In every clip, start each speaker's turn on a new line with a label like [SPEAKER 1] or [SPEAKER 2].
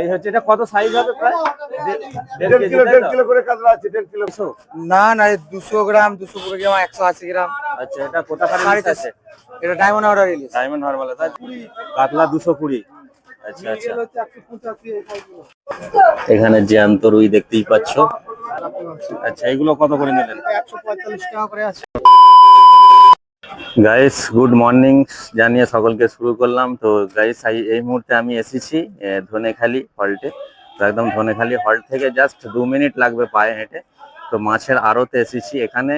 [SPEAKER 1] এই হচ্ছে এটা কত সাইজ হবে প্রায়? দেড়
[SPEAKER 2] দেড় কিলো দেড় কিলো করে কাতলা আছে দেড় কিলো।
[SPEAKER 3] না না দুশো গ্রাম দুশো কুড়ি গ্রাম একশো আশি গ্রাম।
[SPEAKER 1] আচ্ছা এটা কোথাকার ইলিশ আছে?
[SPEAKER 3] এটা ডায়মন্ড অর্ডার ইলিশ
[SPEAKER 1] ডায়মন্ড নর্মাল তাই? কাতলা দুশো কুড়ি। আচ্ছা আচ্ছা। এখানে জ্যান্ত রুই দেখতেই পাচ্ছ। আচ্ছা এগুলো কত করে নিলেন?
[SPEAKER 3] একশো পঁয়তাল্লিশ টাকা করে আছে।
[SPEAKER 1] গাইস গুড মর্নিং জানিয়ে সকলকে শুরু করলাম। তো গাইস এই মুহূর্তে আমি এসেছি ধনেখালি হল্টে তো একদম ধনেখালি হল্ট থেকে জাস্ট দু মিনিট লাগবে পায়ে হেঁটে। তো মাছের আড়তে এসেছি এখানে।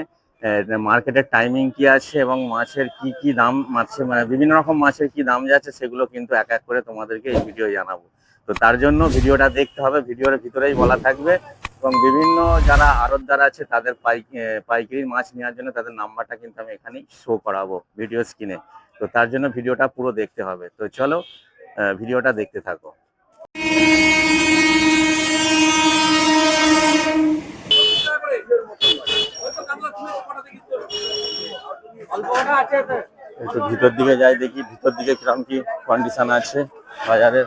[SPEAKER 1] মার্কেটের টাইমিং কি আছে এবং মাছের কি কি দাম মাছের মানে বিভিন্ন রকম মাছের কি দাম যাচ্ছে সেগুলো কিন্তু এক এক করে তোমাদেরকে এই ভিডিও জানাব। তো তার জন্য ভিডিওটা দেখতে হবে, ভিডিওর ভিতরেই বলা থাকবে। এবং বিভিন্ন যারা আড়তদার আছে, তাদের পাইক পাইকারি মাছ নেওয়ার জন্য তাদের নাম্বারটা কিন্তু আমি এখানেই শো করাবো ভিডিও স্ক্রিনে তো তার জন্য ভিডিওটা পুরো দেখতে হবে। তো চলো ভিডিওটা দেখতে থাকো। ভিতর দিকে যাই দেখি, ভিতর দিকে কীরকম কি কন্ডিশন আছে বাজারের।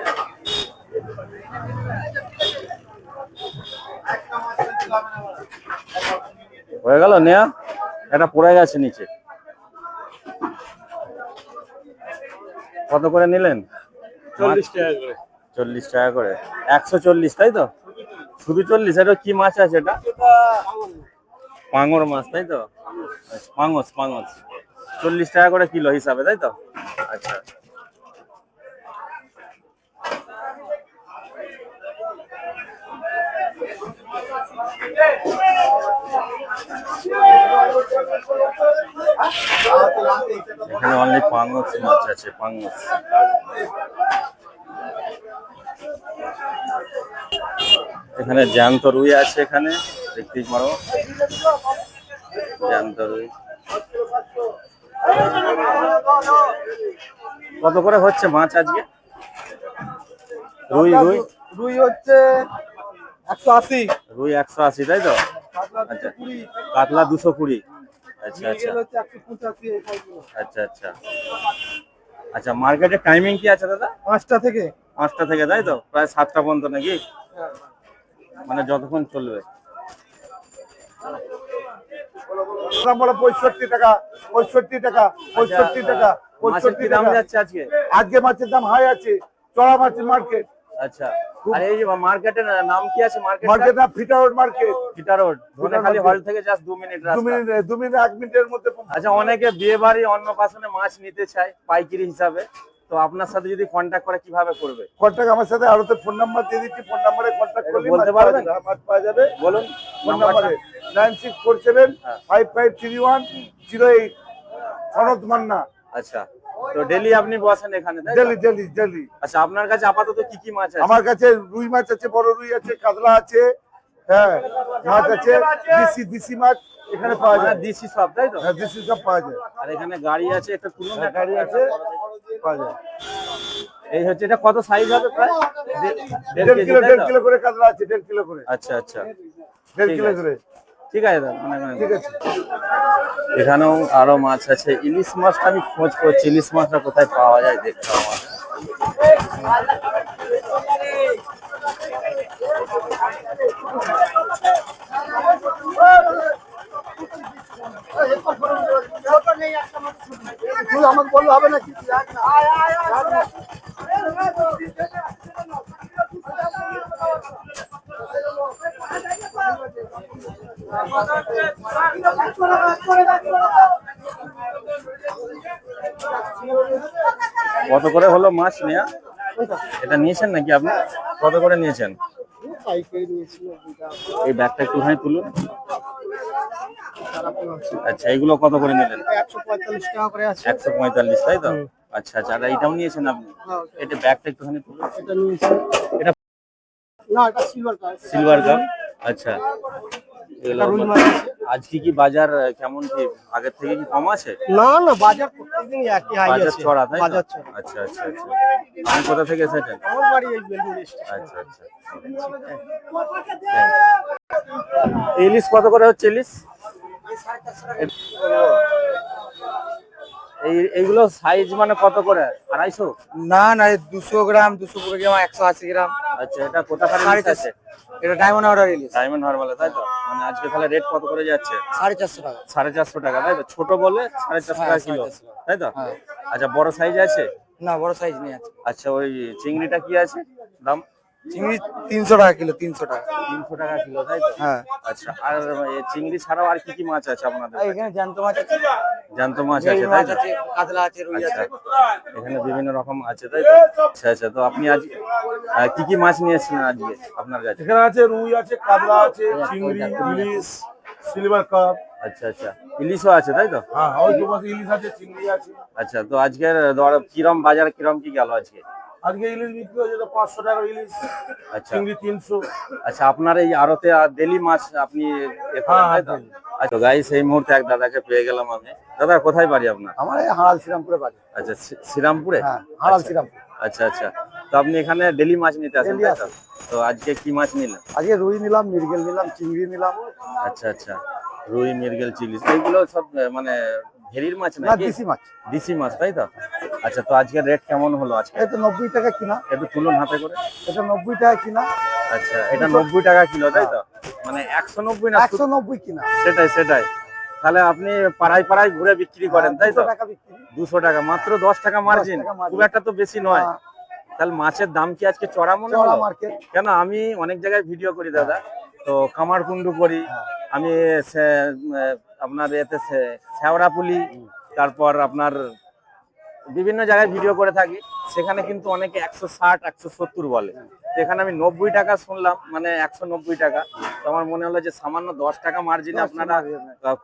[SPEAKER 1] হয়ে গেল নেয়া? এটা পড়ে গেছে নিচে। কত করে নিলেন? চল্লিশ টাকা করে। চল্লিশ টাকা করে। একশো চল্লিশ তাই তো? শুধু চল্লিশ এটা কি মাছ আছে এটা? পাঙর মাছ তাই তো? আচ্ছা, পাঙস পাঙস চল্লিশ টাকা করে কিলো হিসাবে তাই তো? আচ্ছা। এখানে অনলি পাঙ্গস মাছ আছে, পাঙ্গস। এখানে জ্যান্ত রুই আছে এখানে দেখতেই পারো। জ্যান্ত রুই। কত করে হচ্ছে মাছ আজকে? রুই রুই?
[SPEAKER 3] রুই হচ্ছে একশো আশি।
[SPEAKER 1] রুই একশো আশি তাই তো? আচ্ছা। কাতলা দুশো কুড়ি। আচ্ছা আচ্ছা।
[SPEAKER 3] একশো পঁচাশি
[SPEAKER 1] আচ্ছা আচ্ছা। আচ্ছা মার্কেটের টাইমিং কি আছে দাদা?
[SPEAKER 3] থেকে।
[SPEAKER 1] থেকে তাই তো? প্রায় সাতটা পর্যন্ত নাকি? মানে যতক্ষণ চলবে।
[SPEAKER 2] পঁয়ষট্টি টাকা পঁয়ষট্টি টাকা পঁয়ষট্টি টাকা
[SPEAKER 1] আচ্ছা, মাছের কি
[SPEAKER 2] পঁয়ষট্টি
[SPEAKER 1] দাম
[SPEAKER 2] টাকা।
[SPEAKER 1] যাচ্ছে আজকে?
[SPEAKER 2] আজকে মাছের দাম হাই আছে চড়া মাছের মার্কেট
[SPEAKER 1] আচ্ছা। আর এই যে মার্কেটের নাম কি আছে মার্কেট
[SPEAKER 2] মার্কেট না ফিটা রোড মার্কেট
[SPEAKER 1] ফিটা রোড ধনেখালি হল থেকে জাস্ট দু মিনিট
[SPEAKER 2] দু
[SPEAKER 1] রাস্তা
[SPEAKER 2] মিনিট দু মিনিট এক মিনিটের মধ্যে
[SPEAKER 1] আচ্ছা অনেকে বিয়ে বাড়ি অন্নপ্রাশনে মাছ নিতে চায় পাইকারি হিসাবে। তো আপনার সাথে যদি কন্ট্যাক্ট করে কীভাবে করবে?
[SPEAKER 2] কন্ট্যাক্ট আমার সাথে আরও তো ফোন নাম্বার দিয়ে দিচ্ছি ফোন নাম্বারে কন্ট্যাক্ট করলে
[SPEAKER 1] বলতে পারবেন?
[SPEAKER 2] মাছ পাওয়া যাবে।
[SPEAKER 1] বলুন
[SPEAKER 2] ফোন নাম্বারে নাইন সিক্স ফোর সেভেন
[SPEAKER 1] হ্যাঁ।
[SPEAKER 2] Five five three one zero eight Sanad Manna.
[SPEAKER 1] আচ্ছা। তো ডেলি আপনি বসেন এখানে
[SPEAKER 2] ডেলি ডেলি ডেলি।
[SPEAKER 1] আচ্ছা আপনার কাছে আপাতত কি কি মাছ আছে?
[SPEAKER 2] আমার কাছে রুই মাছ আছে বড় রুই আছে কাতলা আছে হ্যাঁ মাছ আছে দেশি দেশি মাছ এখানে পাওয়া
[SPEAKER 1] মানে
[SPEAKER 2] যায়
[SPEAKER 1] দিশি সব তাই তো?
[SPEAKER 2] হ্যাঁ দেশি সব পাওয়া যায়।
[SPEAKER 1] আর এখানে গাড়ি আছে একটা তুলুন
[SPEAKER 2] হ্যাঁ, গাড়ি আছে পাওয়া যায়।
[SPEAKER 1] এই হচ্ছে এটা কত সাইজ হবে প্রায়? দেড়
[SPEAKER 2] কিলো দেড়? কিলো করে কাতলা আছে দেড় কিলো করে।
[SPEAKER 1] আচ্ছা আচ্ছা।
[SPEAKER 2] দেড় কিলো করে।
[SPEAKER 1] ঠিক আছে দাদা অনেক অনেক
[SPEAKER 2] ঠিক আছে।
[SPEAKER 1] এখানেও আরও মাছ আছে। ইলিশ মাছটা আমি খোঁজ করছি ইলিশ মাছটা কোথায় পাওয়া যায় দেখতে আমার।
[SPEAKER 3] আমাকে বললে হবে না।
[SPEAKER 1] কত করে হলো মাছ নেয়া? এটা নিয়েছেন নাকি আপনি? কত করে নিয়েছেন? এই ব্যাগটা একটুখানি তুলুন। আচ্ছা এগুলো কত করে নিলেন?
[SPEAKER 3] একশো পঁয়তাল্লিশ টাকা করে আছে
[SPEAKER 1] একশো পঁয়তাল্লিশ তাই তো। আচ্ছা আচ্ছা আর এটাও নিয়েছেন আপনি?
[SPEAKER 3] হ্যাঁ,
[SPEAKER 1] এটা ব্যাগটা একটুখানি তুলুন।
[SPEAKER 3] এটা সিলভার
[SPEAKER 1] সিলভার কাপ আচ্ছা। আজকে কি বাজার কেমন কি? আগের থেকে কি কম আছে?
[SPEAKER 3] না না বাজার প্রত্যেকদিন একই হাই
[SPEAKER 1] বাজার চড়া তাই
[SPEAKER 3] বাজার চড়া।
[SPEAKER 1] আচ্ছা আচ্ছা আচ্ছা। আপনি কোথা থেকে এসেছেন?
[SPEAKER 3] আমার বাড়ি এই বেলুড় স্টেশন।
[SPEAKER 1] আচ্ছা আচ্ছা ইলিশ কত করে হচ্ছে ইলিশ? এই এইগুলো সাইজ মানে কত করে? আড়াইশো?
[SPEAKER 3] না না দুশো গ্রাম দুশো কুড়ি গ্রাম একশো আশি গ্রাম।
[SPEAKER 1] আচ্ছা এটা কোথা
[SPEAKER 3] সাড়ে চারশো। এটা ডায়মন্ড অর্ডার রিলিজ
[SPEAKER 1] ডায়মন্ড হারবালে তাই তো? মানে আজকে তাহলে রেট কত করে যাচ্ছে?
[SPEAKER 3] সাড়ে চারশো টাকা।
[SPEAKER 1] সাড়ে চারশো টাকা তাই তো? ছোট বলে সাড়ে চারশো
[SPEAKER 3] হ্যাঁ,
[SPEAKER 1] টাকা কিলো তাই তো?
[SPEAKER 3] হ্যাঁ।
[SPEAKER 1] আচ্ছা বড় সাইজ আছে?
[SPEAKER 3] না বড় সাইজ নেই আছে।
[SPEAKER 1] আচ্ছা ওই চিংড়িটা কি আছে? দাম?
[SPEAKER 3] চিংড়ি তিনশো টাকা কিলো তিনশো টাকা।
[SPEAKER 1] তিনশো টাকা কিলো তাই তো?
[SPEAKER 3] হ্যাঁ।
[SPEAKER 1] আচ্ছা আর চিংড়ি ছাড়াও আর কি কি মাছ আছে আপনাদের?
[SPEAKER 3] এখানে জ্যান্ত মাছ আছে।
[SPEAKER 1] জ্যান্ত মাছ আছে তাই তো?
[SPEAKER 3] আছে কাতলা আছে রুই
[SPEAKER 1] আচ্ছা
[SPEAKER 3] আছে।
[SPEAKER 1] এখানে বিভিন্ন রকম আছে তাই তো? আচ্ছা আচ্ছা তো আপনি আজ কি কি মাছ নিয়ে এসেছিলেন আজকে আপনার কাছে?
[SPEAKER 2] এখানে আছে রুই আছে কাতলা আছে চিংড়ি ইলিশ সিলভার কাপ।
[SPEAKER 1] আচ্ছা আচ্ছা ইলিশও আছে তাই তো?
[SPEAKER 2] হ্যাঁ ওই ইলিশ আছে চিংড়ি আছে।
[SPEAKER 1] আচ্ছা তো আজকের দর কিরম বাজার কিরম কি গেল আজকে?
[SPEAKER 2] আজকে ইলিশ বিক্রি হয়েছে তো পাঁচশো টাকা ইলিশ
[SPEAKER 1] আচ্ছা।
[SPEAKER 2] চিংড়ি তিনশো।
[SPEAKER 1] আচ্ছা আপনার এই আড়তে ডেলি মাছ আপনি
[SPEAKER 2] হ্যাঁ,
[SPEAKER 1] আচ্ছা গাইস এই মুহূর্তে এক দাদাকে পেয়ে গেলাম আমি। দাদা কোথায় বাড়ি আপনার?
[SPEAKER 3] আমার এই হাড়াল শ্রীরামপুরে বাড়ি।
[SPEAKER 1] আচ্ছা শ্রীরামপুরে?
[SPEAKER 3] হ্যাঁ হাড়াল
[SPEAKER 1] আচ্ছা।
[SPEAKER 3] শ্রীরামপুর।
[SPEAKER 1] আচ্ছা আচ্ছা। তো আপনি এখানে ডেলি মাছ নিতে আসেন তো? আজকে কি মাছ নিলেন?
[SPEAKER 3] আজকে রুই নিলাম মিরগেল নিলাম চিংড়ি নিলাম।
[SPEAKER 1] আচ্ছা আচ্ছা। রুই মিরগেল চিংড়ি এইগুলো সব মানে ভেরির মাছ
[SPEAKER 3] না দেশি মাছ।
[SPEAKER 1] দেশি মাছ তাই তো? আচ্ছা তো আজকের রেট কেমন হলো আজকে?
[SPEAKER 3] এটা নব্বই টাকা কিনা।
[SPEAKER 1] একটু তুলুন হাতে করে।
[SPEAKER 3] এটা নব্বই টাকা কিনা।
[SPEAKER 1] আচ্ছা এটা নব্বই টাকা কিলো তাই তো? মানে একশো নব্বই না
[SPEAKER 3] একশো নব্বই কিনা।
[SPEAKER 1] সেটাই সেটাই। তাহলে আপনি পাড়ায় পাড়ায় ঘুরে বিক্রি করেন তাই তো?
[SPEAKER 3] দুশো টাকা
[SPEAKER 1] মাত্র দশ টাকা মার্জিন খুব একটা তো বেশি নয়।
[SPEAKER 3] হ্যাঁ,
[SPEAKER 1] তাহলে মাছের দাম কি আজকে চড়া মনে হলো?
[SPEAKER 3] মার্কেট
[SPEAKER 1] কেন আমি অনেক জায়গায় ভিডিও করি দাদা। তো কামারকুন্ডু করি
[SPEAKER 3] হ্যাঁ।
[SPEAKER 1] আমি আপনার এতে শেওড়াপুলি তারপর আপনার বিভিন্ন জায়গায় ভিডিও করে থাকি। সেখানে কিন্তু অনেকে একশো ষাট একশো সত্তর বলে। এখানে আমি নব্বই টাকা শুনলাম মানে একশো নব্বই টাকা। তো আমার মনে হলো যে সামান্য দশ টাকা মার্জিনে আপনারা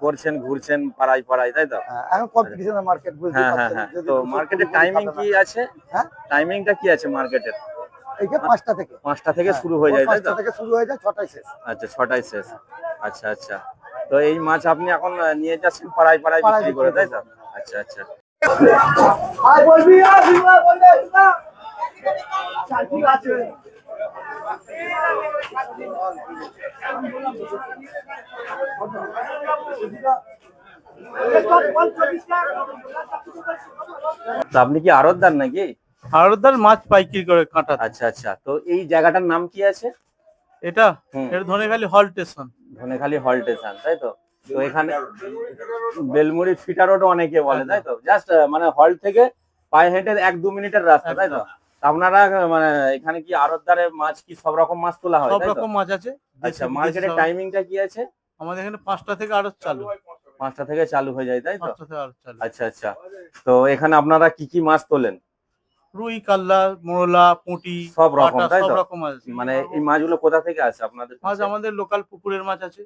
[SPEAKER 1] করছেন ঘুরছেন পাড়ায় পাড়ায় তাই তো?
[SPEAKER 3] হ্যাঁ, মার্কেট
[SPEAKER 1] হ্যাঁ হ্যাঁ
[SPEAKER 3] পারছেন
[SPEAKER 1] হ্যাঁ। তো মার্কেটের টাইমিং কি আছে?
[SPEAKER 3] হ্যাঁ?
[SPEAKER 1] টাইমিংটা কি আছে মার্কেটের
[SPEAKER 3] এইটা পাঁচটা থেকে।
[SPEAKER 1] পাঁচটা থেকে
[SPEAKER 3] হ্যাঁ,
[SPEAKER 1] শুরু হয়ে যায়
[SPEAKER 3] পাঁচটা থেকে শুরু হয়ে যায় ছটায় শেষ।
[SPEAKER 1] আচ্ছা ছটায় শেষ। আচ্ছা আচ্ছা। তো এই মাছ আপনি এখন নিয়ে যাচ্ছেন পাড়ায় পাড়ায় বিক্রি করে তাই তো? আচ্ছা আচ্ছা।
[SPEAKER 3] আর বলবি আর বিমা বললে না ঠিক আছে
[SPEAKER 1] তো আপনি কি আড়তদার নাকি?
[SPEAKER 4] আড়তদার মাছ পাইকারি করে কাঁটা
[SPEAKER 1] আচ্ছা আচ্ছা। তো এই জায়গাটার নাম কি আছে?
[SPEAKER 4] এটা। এটা ধনেখালি হল স্টেশন।
[SPEAKER 1] ধনেখালি হল স্টেশন তাই তো? তো এখানে বেলমুড়ি ফিটা রোড অনেকে বলে তাই তো? জাস্ট মানে হল থেকে পায়ে হেঁটে এক দু মিনিটের রাস্তা তাই তো? আপনারা মানে এখানে কি আড়তদারে মাছ কি সব রকম মাছ তোলা হয়
[SPEAKER 4] সব রকম মাছ আছে।
[SPEAKER 1] আচ্ছা মার্কেটের টাইমিংটা কি আছে?
[SPEAKER 4] আমাদের এখানে পাঁচটা থেকে আড়ত চালু।
[SPEAKER 1] পাঁচটা থেকে চালু হয়ে যায় তাই তো?
[SPEAKER 4] পাঁচটা থেকে আড়ত
[SPEAKER 1] আচ্ছা আচ্ছা। তো এখানে আপনারা কি কি মাছ তোলেন?
[SPEAKER 4] রুই কাল্লা মোরলা পুঁটি
[SPEAKER 1] সব রকম, তাই
[SPEAKER 4] সব
[SPEAKER 1] তো?
[SPEAKER 4] রকম আছে।
[SPEAKER 1] মানে এই মাছগুলো কোথা থেকে আসে আপনাদের
[SPEAKER 4] মাছ আমাদের লোকাল পুকুরের মাছ আছে।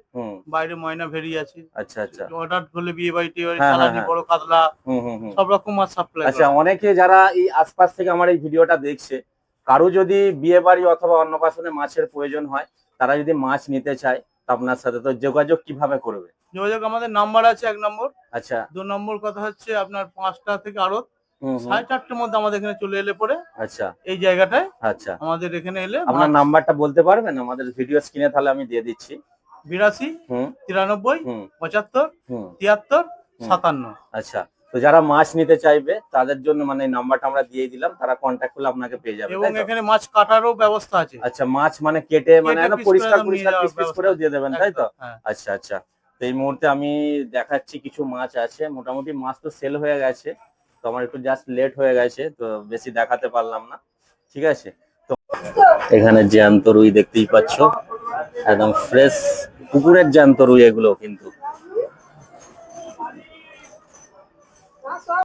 [SPEAKER 4] বাইরে ময়না ভেরি আছে।
[SPEAKER 1] আচ্ছা আচ্ছা।
[SPEAKER 4] অর্ডার হলে বিয়ে বাড়ি টিয়ে বাড়ি
[SPEAKER 1] হ্যাঁ, হ্যাঁ,
[SPEAKER 4] চালানি
[SPEAKER 1] হ্যাঁ।
[SPEAKER 4] বড় কাতলা সব রকম মাছ সাপ্লাই
[SPEAKER 1] আচ্ছা অনেকে যারা এই আশপাশ থেকে আমার এই ভিডিওটা দেখছে কারও যদি বিয়ে বাড়ি অথবা অন্নপ্রাশনে মাছের প্রয়োজন হয় তারা যদি মাছ নিতে চায় আপনার সাথে তো যোগাযোগ কীভাবে করবে?
[SPEAKER 4] যোগাযোগ আমাদের নাম্বার আছে এক নম্বর।
[SPEAKER 1] আচ্ছা।
[SPEAKER 4] দু নম্বর কথা হচ্ছে আপনার পাঁচটা থেকে আড়ত সাড়ে চারটের মধ্যে আমাদের এখানে চলে এলে পরে
[SPEAKER 1] আচ্ছা।
[SPEAKER 4] এই জায়গাটায়
[SPEAKER 1] আচ্ছা।
[SPEAKER 4] আমাদের এখানে এলে
[SPEAKER 1] আপনার নাম্বারটা বলতে পারবেন? আমাদের ভিডিও স্ক্রিনে তাহলে আমি দিয়ে দিচ্ছি।
[SPEAKER 4] বিরাশি তিরানব্বই পঁচাত্তর তিয়াত্তর সাতান্ন।
[SPEAKER 1] আচ্ছা। তো যারা মাছ নিতে চাইবে তাদের জন্য মানে নাম্বারটা আমরা দিয়ে দিলাম তারা কন্ট্যাক্ট করলে আপনাকে পেয়ে যাবে
[SPEAKER 4] এবং এখানে মাছ কাটারও ব্যবস্থা আছে।
[SPEAKER 1] আচ্ছা মাছ মানে কেটে মানে পরিষ্কার
[SPEAKER 4] করে
[SPEAKER 1] পরিষ্কার পিস পিস করেও দিয়ে দেবেন তাই তো?
[SPEAKER 4] হ্যাঁ।
[SPEAKER 1] আচ্ছা আচ্ছা। তো এই মুহূর্তে আমি দেখাচ্ছি কিছু মাছ আছে। মোটামুটি মাছ তো সেল হয়ে গেছে। তো আমার একটু জাস্ট লেট হয়ে গেছে, তো বেশি দেখাতে পারলাম না। ঠিক আছে? তো এখানে জ্যান্ত রুই দেখতেই পাচ্ছ। একদম ফ্রেশ পুকুরের জ্যান্ত রুই এগুলো কিন্তু।